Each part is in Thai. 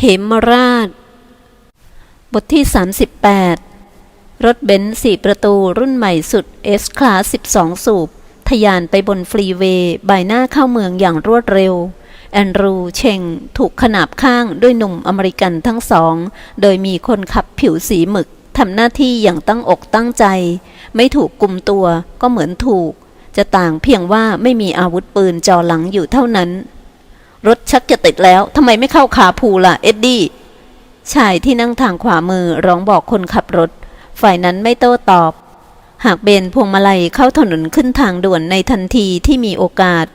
เหมราช บทที่ 38 รถเบนซ์สี่ประตูรุ่นใหม่สุด S คลาส12 สูบ ทยานไปบนฟรีเวย์ใบหน้าเข้าเมืองอย่างรวดเร็ว แอนดรูเชงถูกขนาบข้างด้วยหนุ่มอเมริกันทั้งสอง โดยมีคนขับผิวสีหมึกทำหน้าที่อย่างตั้งอกตั้งใจ ไม่ถูกกุมตัวก็เหมือนถูก จะต่างเพียงว่าไม่มีอาวุธปืนจ่อหลังอยู่เท่านั้น รถชักจะติดแล้วทำไมไม่เข้าคาพูล่ะ เอ็ดดี้ ชายที่นั่งทางขวามือร้องบอกคนขับรถ ฝ่ายนั้นไม่โต้ตอบ หากเบนพวงมาลัยเข้าถนนขึ้นทางด่วนในทันทีที่มีโอกาส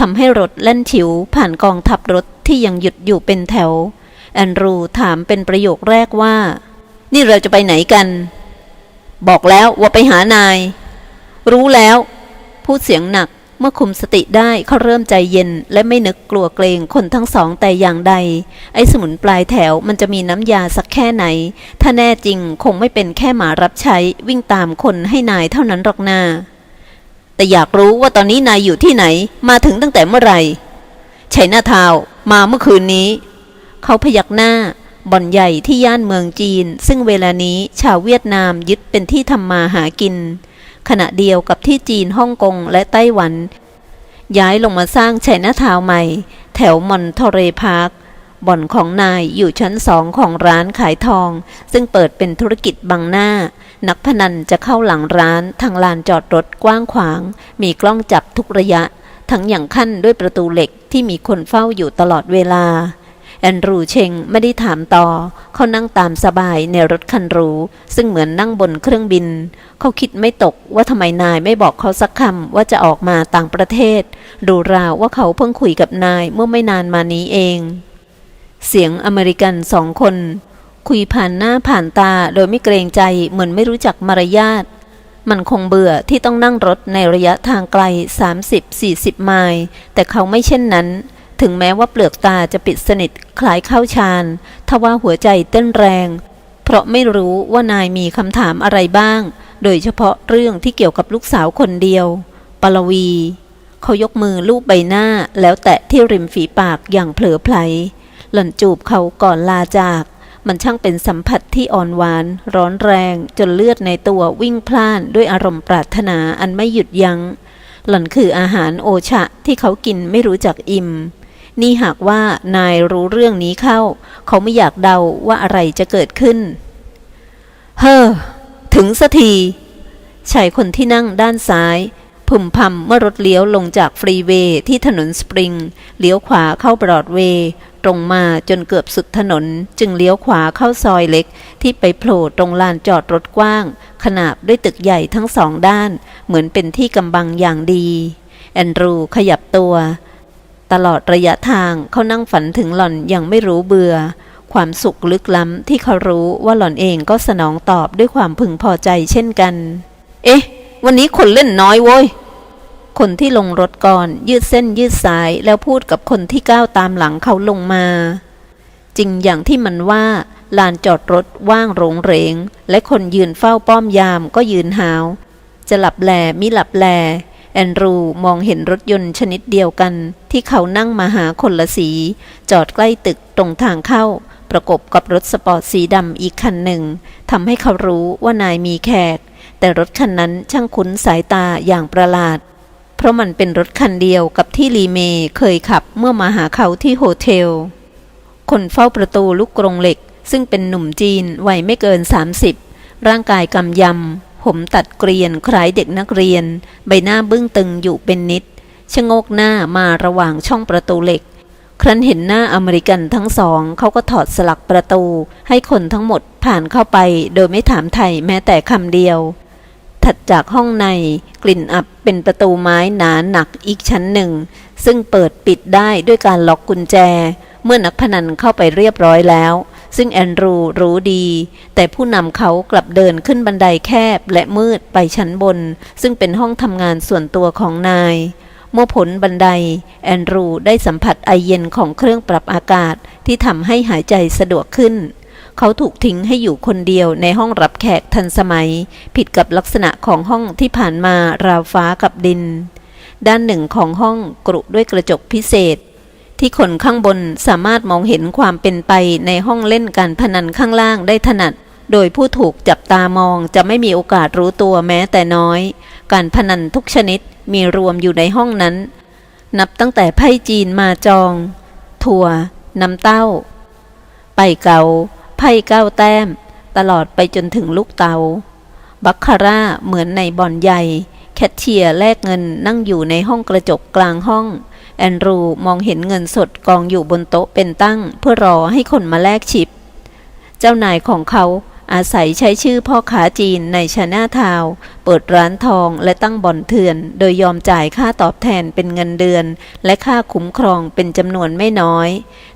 ทำให้รถเล่นฉิว ผ่านกองทัพรถที่ยังหยุดอยู่เป็นแถว แอนดรูถามเป็นประโยคแรกว่า นี่เราจะไปไหนกัน บอกแล้วว่าไปหานาย รู้แล้ว พูดเสียงหนัก เมื่อคุมสติได้เขาเริ่มใจเย็น และไม่นึกกลัวเกรงคนทั้งสองแต่อย่างใด ไอ้สมุนปลายแถวมันจะมีน้ำยาสักแค่ไหน ถ้าแน่จริงคงไม่เป็นแค่หมารับใช้วิ่งตามคนให้นายเท่านั้นหรอกนา แต่อยากรู้ว่าตอนนี้นายอยู่ที่ไหน มาถึงตั้งแต่เมื่อไหร่ชัยนาทาวมาเมื่อคืนนี้ เขาพยักหน้าบ่อนใหญ่ที่ย่านเมืองจีน ซึ่งเวลานี้ชาวเวียดนามยึดเป็นที่ทำมาหากิน ขณะเดียวกับที่จีนฮ่องกงและไต้หวัน ย้ายลงมาสร้างชัยนาทาวใหม่ แถวมอนทเรพาร์คบ่อนของนายอยู่ชั้นสองของร้านขายทอง ซึ่งเปิดเป็นธุรกิจบังหน้า นักพนันจะเข้าหลังร้านทางลานจอดรถกว้างขวาง มีกล้องจับทุกระยะ ทั้งอย่างขั้นด้วยประตูเหล็กที่มีคนเฝ้าอยู่ตลอดเวลา แอนดรูเชงไม่ได้ถามต่อ เขานั่งตามสบายในรถคันหรู ซึ่งเหมือนนั่งบนเครื่องบิน เขาคิดไม่ตกว่าทำไมนายไม่บอกเขาสักคำว่าจะออกมาต่างประเทศ ดูราวว่าเขาเพิ่งคุยกับนายเมื่อไม่นานมานี้เอง เสียงอเมริกันสองคน คุยผ่านหน้าผ่านตาโดยไม่เกรงใจเหมือนไม่รู้จักมารยาทมันคงเบื่อที่ต้องนั่งรถในระยะทางไกล 30-40 ไมล์ แต่เขาไม่เช่นนั้น ถึงแม้ว่าเปลือกตาจะปิดสนิทคล้ายเข้าฌานทว่าหัวใจเต้นแรง เพราะไม่รู้ว่านายมีคำถามอะไรบ้าง โดยเฉพาะเรื่องที่เกี่ยวกับลูกสาวคนเดียว ปลวี เขายกมือลูบใบหน้าแล้วแตะที่ริมฝีปากอย่างเผลอไผล หล่อนจูบเขาก่อนลาจาก มันช่างเป็นสัมผัสที่อ่อนหวาน ร้อนแรง จนเลือดในตัววิ่งพล่านด้วยอารมณ์ปรารถนาอันไม่หยุดยัง้งหล่อนคืออาหารโอชะที่เขากินไม่รู้จักอิ่ม นี่หากว่านายรู้เรื่องนี้เข้า เขาไม่อยากเดาว่าอะไรจะเกิดขึ้น เฮ้อ ถึงสักทีชายคนที่นั่งด้านซ้ายพึมพำเมื่อรถเลี้ยวลงจากฟรีเวย์ที่ถนนสปริง เลี้ยวขวาเข้าบรอดเวย์ ตรงมาจนเกือบสุดถนน จึงเลี้ยวขวาเข้าซอยเล็ก ที่ไปโผล่ตรงลานจอดรถกว้าง ขนาบด้วยตึกใหญ่ทั้งสองด้าน เหมือนเป็นที่กำบังอย่างดี แอนดรูขยับตัว ตลอดระยะทางเขานั่งฝันถึงหล่อนอย่างไม่รู้เบื่อ ความสุขลึกล้ำที่เขารู้ว่าหล่อนเองก็สนองตอบด้วยความพึงพอใจเช่นกัน เอ๊ะ วันนี้คนเล่นน้อยโว้ย คนที่ลงรถก่อนยืดเส้นยืดสายแล้วพูดกับคนที่ก้าวตามหลังเขาลงมา จริงอย่างที่มันว่าลานจอดรถว่างโรงเหรง และคนยืนเฝ้าป้อมยามก็ยืนหาว จะหลับแลมิหลับแล แอนดรูมองเห็นรถยนต์ชนิดเดียวกัน ที่เขานั่งมาหาคนละสี จอดใกล้ตึกตรงทางเข้า ประกบกับรถสปอร์ตสีดำอีกคันหนึ่งทำให้เขารู้ว่านายมีแขก แต่รถคันนั้นช่างคุ้นสายตาอย่างประหลาด เพราะมันเป็นรถคันเดียวกับที่ลีเมเคยขับเมื่อมาหาเขาที่โฮเทล คนเฝ้าประตูลูกกรงเหล็ก ซึ่งเป็นหนุ่มจีนวัยไม่เกิน 30 ร่างกายกำยำ ผมตัดเกรียนคล้ายเด็กนักเรียน ใบหน้าบึ้งตึงอยู่เป็นนิดชะโงกหน้ามาระหว่างช่องประตูเหล็ก ครั้นเห็นหน้าอเมริกันทั้งสอง เขาก็ถอดสลักประตู ให้คนทั้งหมดผ่านเข้าไปโดยไม่ถามไทยแม้แต่คำเดียว ถัดจากห้องในกลิ่นอับเป็นประตูไม้หนาหนักอีกชั้นหนึ่ง ซึ่งเปิดปิดได้ด้วยการล็อกกุญแจ เมื่อนักพนันเข้าไปเรียบร้อยแล้ว ซึ่งแอนดรูรู้ดี แต่ผู้นำเขากลับเดินขึ้นบันไดแคบและมืดไปชั้นบน ซึ่งเป็นห้องทำงานส่วนตัวของนาย เมื่อผลบันได แอนดรูได้สัมผัสไอเย็นของเครื่องปรับอากาศที่ทำให้หายใจสะดวกขึ้น เขาถูกทิ้งให้อยู่คนเดียวในห้องรับแขกทันสมัย ผิดกับลักษณะของห้องที่ผ่านมาราวฟ้ากับดินด้านหนึ่งของห้องกรุด้วยกระจกพิเศษ ที่คนข้างบนสามารถมองเห็นความเป็นไปในห้องเล่นการพนันข้างล่างได้ถนัด โดยผู้ถูกจับตามองจะไม่มีโอกาสรู้ตัวแม้แต่น้อย การพนันทุกชนิดมีรวมอยู่ในห้องนั้น นับตั้งแต่ไพ่จีนมาจอง ถั่ว น้ำเต้า ไปเกาไพ่เก้าแต้ม ตลอดไปจนถึงลูกเตา บัคคาร่าเหมือนในบ่อนใหญ่ แคทเชียร์แลกเงินนั่งอยู่ในห้องกระจกกลางห้อง แอนดรูมองเห็นเงินสดกองอยู่บนโต๊ะเป็นตั้ง เพื่อรอให้คนมาแลกชิป เจ้านายของเขาอาศัยใช้ชื่อพ่อค้าจีนในชานาทาว์เปิดร้านทองและตั้งบ่อนเถื่อน โดยยอมจ่ายค่าตอบแทนเป็นเงินเดือน และค่าคุ้มครองเป็นจำนวนไม่น้อย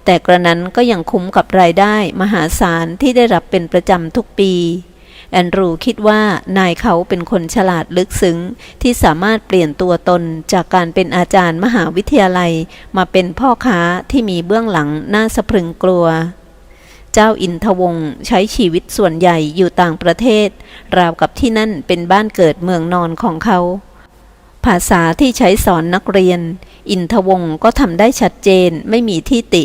แต่กระนั้นก็ยังคุ้มกับรายได้มหาศาลที่ได้รับเป็นประจำทุกปี แอนดรูคิดว่านายเขาเป็นคนฉลาดลึกซึ้ง ที่สามารถเปลี่ยนตัวตนจากการเป็นอาจารย์มหาวิทยาลัย มาเป็นพ่อค้าที่มีเบื้องหลังน่าสะพรึงกลัว เจ้าอินทวงศ์ใช้ชีวิตส่วนใหญ่อยู่ต่างประเทศ ราวกับที่นั่นเป็นบ้านเกิดเมืองนอนของเขา ภาษาที่ใช้สอนนักเรียน อินทวงศ์ก็ทำได้ชัดเจนไม่มีที่ติ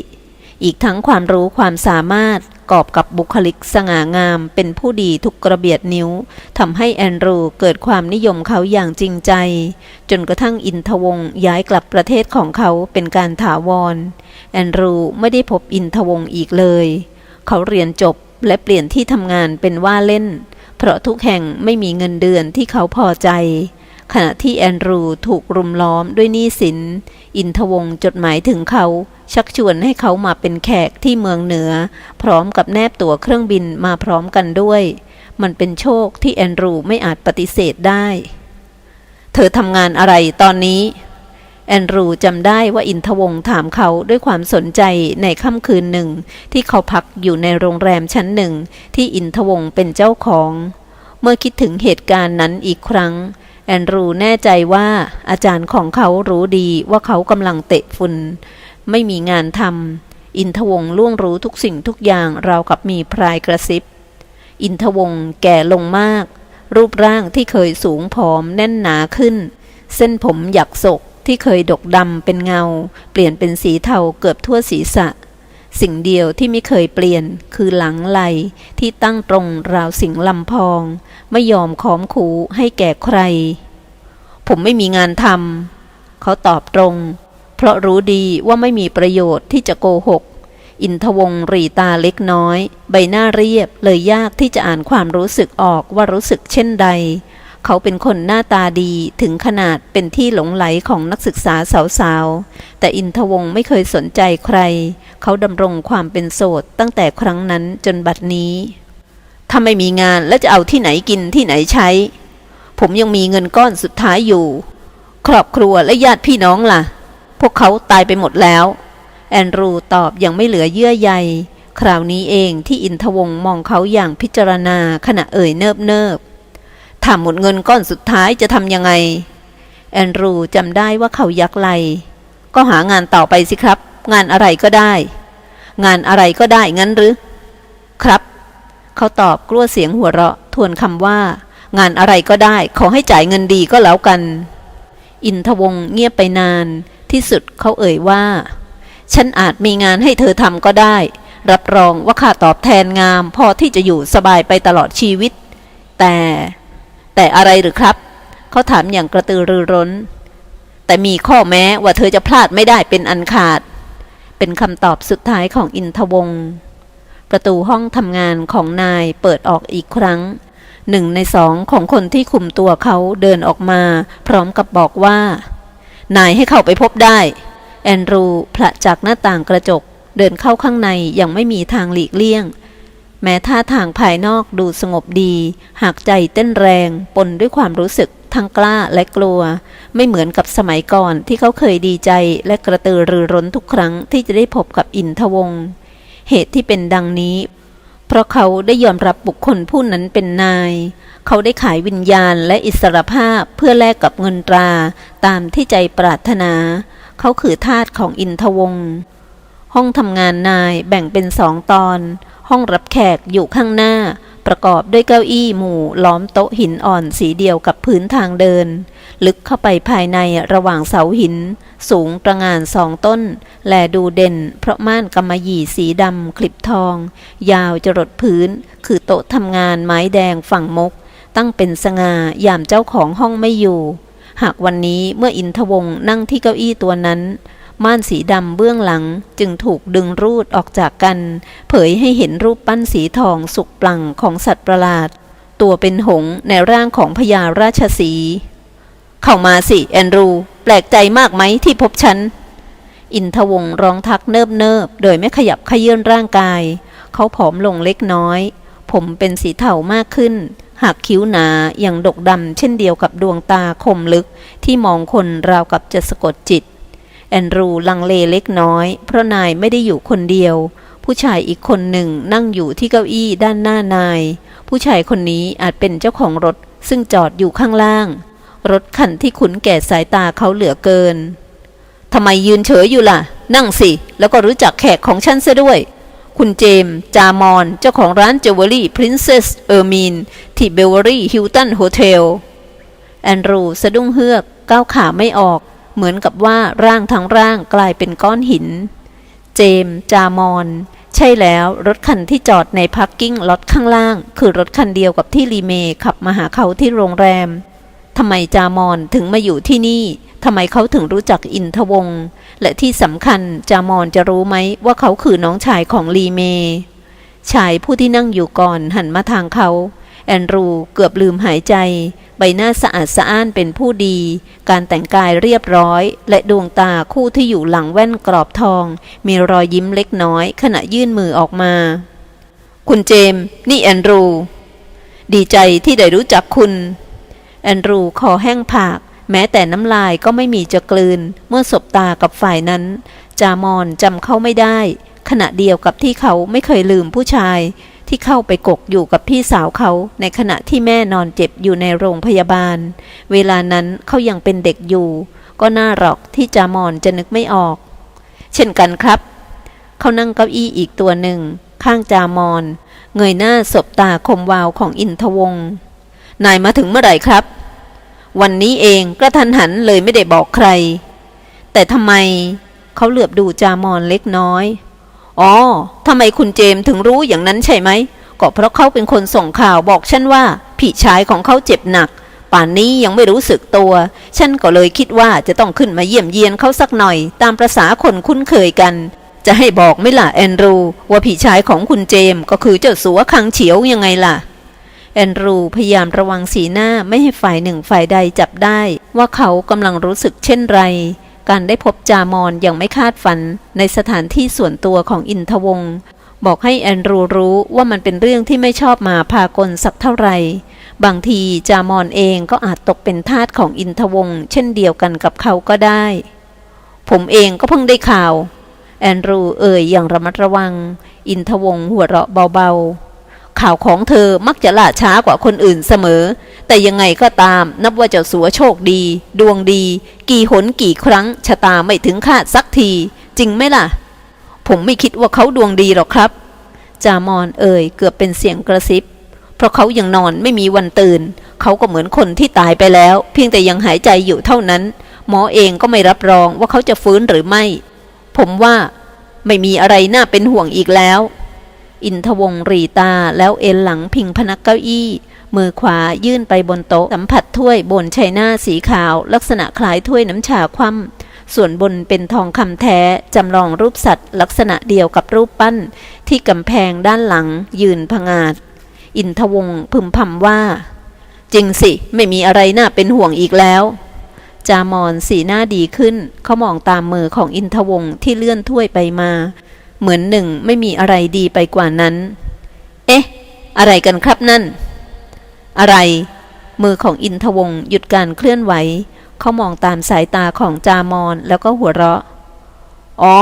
อีกทั้งความรู้ความสามารถกอบกับบุคลิกสง่างาม เป็นผู้ดีทุกกระเบียดนิ้วทำให้แอนดรูเกิดความนิยมเขาอย่างจริงใจ จนกระทั่งอินทวงศ์ย้ายกลับประเทศของเขาเป็นการถาวร แอนดรูไม่ได้พบอินทวงศ์อีกเลย เขาเรียนจบและเปลี่ยนที่ทำงานเป็นว่าเล่น เพราะทุกแห่งไม่มีเงินเดือนที่เขาพอใจ ขณะที่แอนดรูถูกรุมล้อมด้วยหนี้สิน อินทวงจดหมายถึงเขา ชักชวนให้เขามาเป็นแขกที่เมืองเหนือ พร้อมกับแนบตั๋วเครื่องบินมาพร้อมกันด้วย มันเป็นโชคที่แอนดรูไม่อาจปฏิเสธได้ เธอทำงานอะไรตอนนี้ แอนดรูจำได้ว่าอินทวงถามเขาด้วยความสนใจในค่ำคืนหนึ่ง ที่เขาพักอยู่ในโรงแรมชั้นหนึ่งที่อินทวงเป็นเจ้าของ เมื่อคิดถึงเหตุการณ์นั้นอีกครั้ง แอนดรูแน่ใจว่าอาจารย์ของเขารู้ดีว่าเขากำลังเตะฝุ่น ไม่มีงานทำอินทวงศ์ล่วงรู้ทุกสิ่งทุกอย่างราวกับมีพรายกระซิบ อินทวงศ์แก่ลงมาก รูปร่างที่เคยสูงผอมแน่นหนาขึ้น เส้นผมหยักศกที่เคยดกดำเป็นเงา เปลี่ยนเป็นสีเทาเกือบทั่วศีรษะ สิ่งเดียวที่ไม่เคยเปลี่ยนคือหลังไหลที่ตั้งตรงราวสิงลำพอง ไม่ยอมค้อมคูให้แก่ใคร ผมไม่มีงานทำเขาตอบตรง เพราะรู้ดีว่าไม่มีประโยชน์ที่จะโกหก อินทวงศ์รีตาเล็กน้อย ใบหน้าเรียบเลยยากที่จะอ่านความรู้สึกออกว่ารู้สึกเช่นใด เขาเป็นคนหน้าตาดีถึงขนาดเป็นที่หลงไหลของนักศึกษาสาวๆ แต่อินทวงไม่เคยสนใจใคร เขาดำรงความเป็นโสดตั้งแต่ครั้งนั้นจนบัดนี้ ถ้าไม่มีงานแล้วจะเอาที่ไหนกินที่ไหนใช้ ผมยังมีเงินก้อนสุดท้ายอยู่ ครอบครัวและญาติพี่น้องล่ะ พวกเขาตายไปหมดแล้ว แอนดรูตอบยังไม่เหลือเยื่อใยคราวนี้เองที่อินทวงมองเขาอย่างพิจารณาขณะเอ่ยเนิบเนิบ ถ้าหมดเงินก้อนสุดท้ายจะทำยังไง แอนดรูจำได้ว่าเขายักไหลก็หางานต่อไปสิครับ งานอะไรก็ได้ งานอะไรก็ได้งั้นหรือ ครับ เขาตอบกลัวเสียงหัวเราะ ทวนคำว่า งานอะไรก็ได้ ขอให้จ่ายเงินดีก็แล้วกัน อินทวงศ์เงียบไปนาน ที่สุดเขาเอ่ยว่า ฉันอาจมีงานให้เธอทำก็ได้ รับรองว่าค่าตอบแทนงาม พอที่จะอยู่สบายไปตลอดชีวิต แต่ แต่อะไรหรือครับ เขาถามอย่างกระตือรือร้น แต่มีข้อแม้ว่าเธอจะพลาดไม่ได้เป็นอันขาด เป็นคำตอบสุดท้ายของอินทวงศ์ประตูห้องทำงานของนายเปิดออกอีกครั้งหนึ่งในสองของคนที่คุมตัวเขาเดินออกมา พร้อมกับบอกว่า นายให้เข้าไปพบได้ แอนดรูพละจากหน้าต่างกระจก เดินเข้าข้างในอย่างไม่มีทางหลีกเลี่ยง แม้ท่าทางภายนอกดูสงบดี หากใจเต้นแรงปนด้วยความรู้สึกทั้งกล้าและกลัว ไม่เหมือนกับสมัยก่อนที่เขาเคยดีใจและกระตือรือร้นทุกครั้งที่จะได้พบกับอินทวงศ์เหตุที่เป็นดังนี้ เพราะเขาได้ยอมรับบุคคลผู้นั้นเป็นนาย เขาได้ขายวิญญาณและอิสรภาพเพื่อแลกกับเงินตราตามที่ใจปรารถนา เขาคือทาสของอินทวงศ์ห้องทำงานนายแบ่งเป็นสองตอน ห้องรับแขกอยู่ข้างหน้า ประกอบด้วยเก้าอี้หมู่ล้อมโต๊ะหินอ่อนสีเดียวกับพื้นทางเดิน ลึกเข้าไปภายในระหว่างเสาหิน สูงประงานสองต้น แลดูเด่น เพราะม่านกำมะหยี่สีดำคลิปทอง ยาวจรดพื้น คือโต๊ะทำงานไม้แดงฝั่งมก ตั้งเป็นสง่ายามเจ้าของห้องไม่อยู่ หากวันนี้เมื่ออินทวงศ์นั่งที่เก้าอี้ตัวนั้น ม่านสีดำเบื้องหลังจึงถูกดึงรูดออกจากกัน เผยให้เห็นรูปปั้นสีทองสุกปลังของสัตว์ประหลาด ตัวเป็นหงส์ในร่างของพญาราชสี เข้ามาสิแอนดรูแปลกใจมากไหมที่พบฉัน อินทวงร้องทักเนิบเนิบโดยไม่ขยับขยื่นร่างกาย เขาผอมลงเล็กน้อย ผมเป็นสีเทามากขึ้นหากคิ้วหนาอย่างดกดำเช่นเดียวกับดวงตาคมลึกที่มองคนราวกับจะสะกดจิต แอนดรูลังเลเล็กน้อย เพราะนายไม่ได้อยู่คนเดียว ผู้ชายอีกคนหนึ่งนั่งอยู่ที่เก้าอี้ด้านหน้านาย ผู้ชายคนนี้อาจเป็นเจ้าของรถซึ่งจอดอยู่ข้างล่าง รถคันที่คุ้นแก่สายตาเขาเหลือเกินทำไมยืนเฉยอยู่ล่ะ นั่งสิ แล้วก็รู้จักแขกของฉันซะด้วย คุณเจมส์จามอน เจ้าของร้านเจวเวลรี่พรินเซสเออร์มีนที่เบลเวอรี่ฮิลตันโฮเทลแอนดรูสะดุ้งเฮือกก้าวขาไม่ออก เหมือนกับว่าร่างทั้งร่างกลายเป็นก้อนหิน เจม จามอนใช่แล้วรถคันที่จอดในพาร์กิ้งล็อตข้างล่าง คือรถคันเดียวกับที่ลีเมขับมาหาเขาที่โรงแรมทำไมจามอนถึงมาอยู่ที่นี่ทำไมเขาถึงรู้จักอินทวงศ์และที่สำคัญจามอนจะรู้ไหมว่าเขาคือน้องชายของลีเม ชายผู้ที่นั่งอยู่ก่อนหันมาทางเขา แอนดรูเกือบลืมหายใจ ใบหน้าสะอาดสะอ้านเป็นผู้ดี การแต่งกายเรียบร้อย และดวงตาคู่ที่อยู่หลังแว่นกรอบทอง มีรอยยิ้มเล็กน้อย ขณะยื่นมือออกมา คุณเจมส์นี่แอนดรู ดีใจที่ได้รู้จักคุณ แอนดรูคอแห้งผาก แม้แต่น้ำลายก็ไม่มีจะกลืน เมื่อสบตากับฝ่ายนั้น จามอนจำเขาไม่ได้ ขณะเดียวกับที่เขาไม่เคยลืมผู้ชาย ที่เข้าไปกกอยู่กับพี่สาวเขาในขณะที่แม่นอนเจ็บอยู่ในโรงพยาบาล เวลานั้นเขายังเป็นเด็กอยู่ ก็น่าหรอกที่จามอนจะนึกไม่ออก เช่นกันครับ เขานั่งเก้าอี้อีกตัวหนึ่ง ข้างจามอน เงยหน้าสบตาคมวาวของอินทวงนายมาถึงเมื่อไหร่ครับ วันนี้เองกระทันหันเลยไม่ได้บอกใคร แต่ทำไมเขาเหลือบดูจามอนเล็กน้อย อ๋อทำไมคุณเจมส์ถึงรู้อย่างนั้นใช่ไหม ก็เพราะเขาเป็นคนส่งข่าวบอกฉันว่า พี่ชายของเขาเจ็บหนัก ป่านนี้ยังไม่รู้สึกตัว ฉันก็เลยคิดว่าจะต้องขึ้นมาเยี่ยมเยียนเขาสักหน่อย ตามประษาคนคุ้นเคยกัน จะให้บอกไม่ล่ะแอนดรูว่าพี่ชายของคุณเจมส์ก็คือเจ้าสัวคังเฉียวยังไงล่ะแอนดรูพยายามระวังสีหน้าไม่ให้ฝ่ายหนึ่งฝ่ายใดจับได้ ว่าเขากำลังรู้สึกเช่นไร การได้พบจามอนอย่างไม่คาดฝันในสถานที่ส่วนตัวของอินทวงศ์บอกให้แอนดรูรู้ว่ามันเป็นเรื่องที่ไม่ชอบมาพากลสักเท่าไหร่ บางทีจามอนเองก็อาจตกเป็นทาสของอินทวงศ์เช่นเดียวกันกับเขาก็ได้ ผมเองก็เพิ่งได้ข่าว แอนดรูเอ่ยอย่างระมัดระวัง อินทวงศ์หัวเราะเบาๆ ข่าวของเธอมักจะล่าช้ากว่าคนอื่นเสมอ แต่ยังไงก็ตามนับว่าเจ้าสัวโชคดี ดวงดี กี่หนกี่ครั้งชะตาไม่ถึงคาดสักที จริงไหมล่ะ ผมไม่คิดว่าเขาดวงดีหรอกครับ จามอนเอ่ยเกือบเป็นเสียงกระซิบ เพราะเขายังนอนไม่มีวันตื่น เขาก็เหมือนคนที่ตายไปแล้ว เพียงแต่ยังหายใจอยู่เท่านั้น หมอเองก็ไม่รับรองว่าเขาจะฟื้นหรือไม่ ผมว่าไม่มีอะไรน่าเป็นห่วงอีกแล้ว อินทวงศ์รีตาแล้วเอ็นหลังพิงพนักเก้าอี้ มือขวายื่นไปบนโต๊ะ สัมผัสถ้วยบนชัยหน้าสีขาว ลักษณะคล้ายถ้วยน้ำชาคว่ำส่วนบนเป็นทองคำแท้จำลองรูปสัตว์ ลักษณะเดียวกับรูปปั้น ที่กำแพงด้านหลัง ยืนพงาด อินทวงศ์พึมพำว่า จริงสิ ไม่มีอะไรน่าเป็นห่วงอีกแล้วจามอนสีหน้าดีขึ้น เขามองตามมือของอินทวงศ์ที่เลื่อนถ้วยไปมา เหมือนหนึ่งไม่มีอะไรดีไปกว่านั้น เอ๊ะ อะไรกันครับนั่น อะไร มือของอินทวงหยุดการเคลื่อนไหว เขามองตามสายตาของจามอนแล้วก็หัวเราะ อ๋อ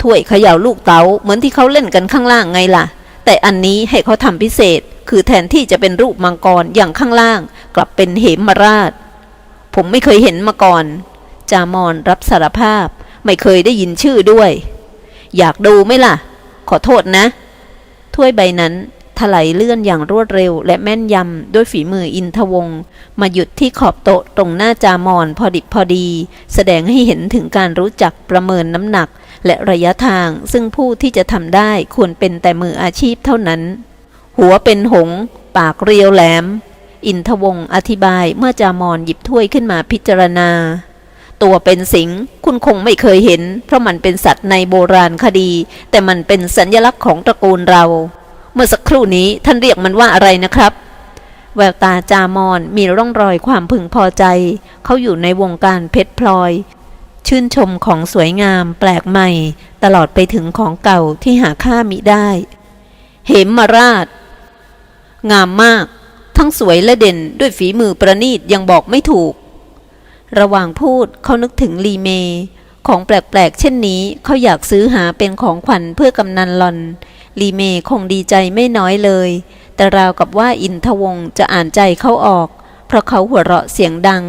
ถ้วยเขย่าลูกเต๋าเหมือนที่เขาเล่นกันข้างล่างไงล่ะ แต่อันนี้ให้เขาทำพิเศษ คือแทนที่จะเป็นรูปมังกรอย่างข้างล่าง กลับเป็นเหมราช ผมไม่เคยเห็นมาก่อน จามอนรับสารภาพ ไม่เคยได้ยินชื่อด้วย อยากดูไหมล่ะ ขอโทษนะ ถ้วยใบนั้นถลายเลื่อนอย่างรวดเร็ว และแม่นยำด้วยฝีมืออินทวงศ์มาหยุดที่ขอบโต๊ะตรงหน้าจามอนพอดิบพอดี แสดงให้เห็นถึงการรู้จักประเมินน้ำหนัก และระยะทางซึ่งผู้ที่จะทำได้ควรเป็นแต่มืออาชีพเท่านั้น หัวเป็นหงส์ปากเรียวแหลม อินทวงศ์อธิบายเมื่อจามอนหยิบถ้วยขึ้นมาพิจารณา ตัวเป็นสิงห์คุณคงไม่เคยเห็น เพราะมันเป็นสัตว์ในโบราณคดี แต่มันเป็นสัญลักษณ์ของตระกูลเรา เมื่อสักครู่นี้ท่านเรียกมันว่าอะไรนะครับ แววตาจามอนมีร่องรอยความพึงพอใจ เขาอยู่ในวงการเพชรพลอย ชื่นชมของสวยงาม แปลกใหม่ ตลอดไปถึงของเก่าที่หาค่ามิได้ เหมมาราช งามมาก ทั้งสวยและเด่นด้วยฝีมือประณีตยังบอกไม่ถูก ระหว่างพูดเขานึกถึงลีเม ของแปลกๆ เช่นนี้เขาอยากซื้อหาเป็นของขวัญเพื่อกำนันหลอน ลีเมคงดีใจไม่น้อยเลย แต่ราวกับว่าอินทวงจะอ่านใจเขาออก เพราะเขาหัวเราะเสียงดัง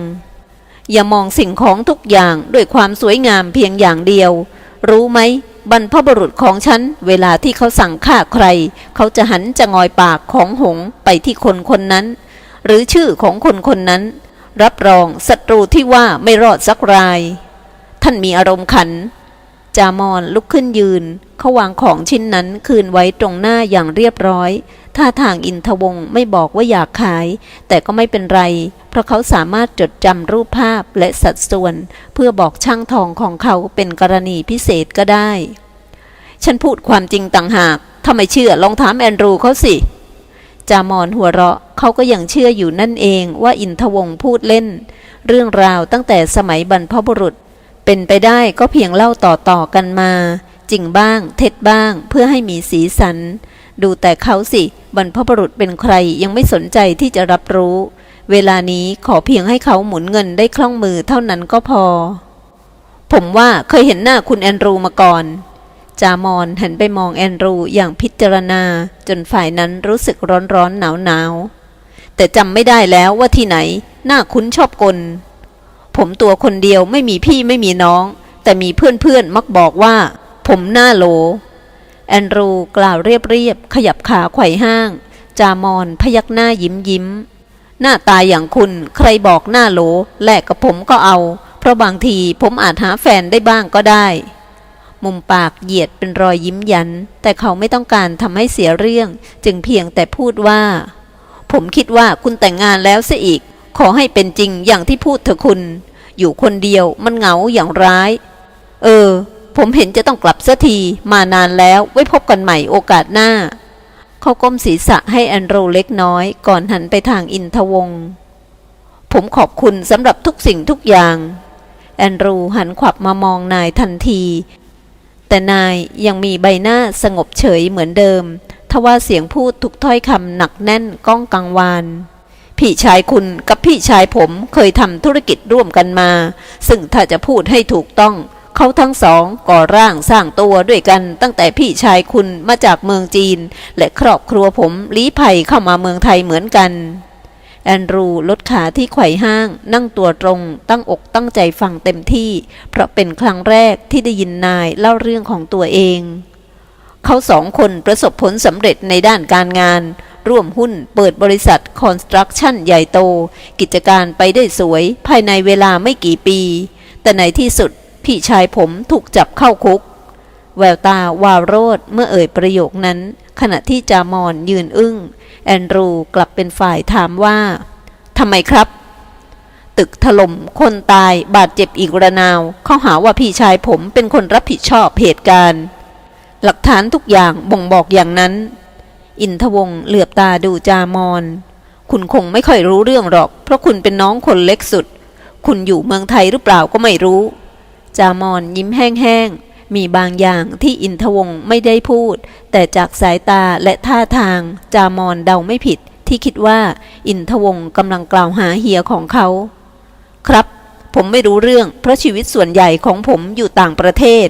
อย่ามองสิ่งของทุกอย่างด้วยความสวยงามเพียงอย่างเดียว รู้ไหมบรรพบุรุษของฉัน เวลาที่เขาสั่งฆ่าใคร เขาจะหันจะงอยปากของหงไปที่คนคนนั้น หรือชื่อของคนคนนั้น รับรองศัตรูที่ว่าไม่รอดสักราย ท่านมีอารมณ์ขัน จามอนลุกขึ้นยืน เขาวางของชิ้นนั้นคืนไว้ตรงหน้าอย่างเรียบร้อย ท่าทางอินทวงศ์ไม่บอกว่าอยากขาย แต่ก็ไม่เป็นไร เพราะเขาสามารถจดจำรูปภาพและสัดส่วน เพื่อบอกช่างทองของเขาเป็นกรณีพิเศษก็ได้ ฉันพูดความจริงต่างหาก ถ้าไม่เชื่อลองถามแอนดรูเขาสิ จามอนหัวเราะเขาก็ยังเชื่ออยู่นั่นเองว่าอินทวงศ์พูดเล่น เรื่องราวตั้งแต่สมัยบรรพบุรุษ เป็นไปได้ก็เพียงเล่าต่อๆกันมา จริงบ้างเท็จบ้างเพื่อให้มีสีสัน ดูแต่เขาสิบรรพบุรุษเป็นใครยังไม่สนใจที่จะรับรู้ เวลานี้ขอเพียงให้เขาหมุนเงินได้คล่องมือเท่านั้นก็พอ ผมว่าเคยเห็นหน้าคุณแอนดรูมาก่อน จามอนหันไปมองแอนดรูอย่างพิจารณา จนฝ่ายนั้นรู้สึกร้อนร้อนหนาวหนาวแต่จำไม่ได้แล้วว่าที่ไหนหน้าคุ้นชอบกล ผมตัวคนเดียวไม่มีพี่ไม่มีน้อง แต่มีเพื่อนๆมักบอกว่า ผมหน้าโหลแอนดรูกล่าวเรียบๆขยับขาไขว่ห้าง จามอนพยักหน้ายิ้มยิ้ม หน้าตาอย่างคุณใครบอกหน้าโหลแลกกับผมก็เอา เพราะบางทีผมอาจหาแฟนได้บ้างก็ได้ มุมปากเหยียดเป็นรอยยิ้มยัน แต่เขาไม่ต้องการทำให้เสียเรื่อง จึงเพียงแต่พูดว่า ผมคิดว่าคุณแต่งงานแล้วซะอีก ขอให้เป็นจริงอย่างที่พูดเถอะคุณ อยู่คนเดียวมันเหงาอย่างร้าย เออ ผมเห็นจะต้องกลับสักทีมานานแล้วไว้พบกันใหม่โอกาสหน้า เขาก้มศีรษะให้แอนโดรเล็กน้อย ก่อนหันไปทางอินทวงผมขอบคุณสำหรับทุกสิ่งทุกอย่าง แอนดรูหันขวับมามองนายทันที แต่นายยังมีใบหน้าสงบเฉยเหมือนเดิม ทว่าเสียงพูดทุกถ้อยคำหนักแน่นก้องกังวานพี่ชายคุณกับพี่ชายผมเคยทำธุรกิจร่วมกันมา ซึ่งถ้าจะพูดให้ถูกต้อง เขาทั้งสองก่อร่างสร้างตัวด้วยกันตั้งแต่พี่ชายคุณมาจากเมืองจีน และครอบครัวผมลี้ภัยเข้ามาเมืองไทยเหมือนกัน แอนดรูลดขาที่ไขว่ห้าง นั่งตัวตรง ตั้งอกตั้งใจฟังเต็มที่ เพราะเป็นครั้งแรกที่ได้ยินนายเล่าเรื่องของตัวเอง เขาสองคนประสบผลสำเร็จในด้านการงาน ร่วมหุ้นเปิดบริษัทคอนสตรักชั่นใหญ่โต กิจการไปได้สวย ภายในเวลาไม่กี่ปี แต่ในที่สุดพี่ชายผมถูกจับเข้าคุก แววตาวาวโรดเมื่อเอ่ยประโยคนั้น ขณะที่จามอนยืนอึ้ง แอนดรูกลับเป็นฝ่ายถามว่าทำไมครับ ตึกถล่มคนตายบาดเจ็บอีกระนาว เขาหาว่าพี่ชายผมเป็นคนรับผิดชอบเหตุการณ์ หลักฐานทุกอย่างบ่งบอกอย่างนั้น อินทวงศ์เหลือบตาดูจามอน คุณคงไม่ค่อยรู้เรื่องหรอก เพราะคุณเป็นน้องคนเล็กสุด คุณอยู่เมืองไทยหรือเปล่าก็ไม่รู้ จามอนยิ้มแห้งๆ มีบางอย่างที่อินทวงศ์ไม่ได้พูด แต่จากสายตาและท่าทาง จามอนเดาไม่ผิด ที่คิดว่า อินทวงศ์กำลังกล่าวหาเฮียของเขา ครับ ผมไม่รู้เรื่อง เพราะชีวิตส่วนใหญ่ของผมอยู่ต่างประเทศ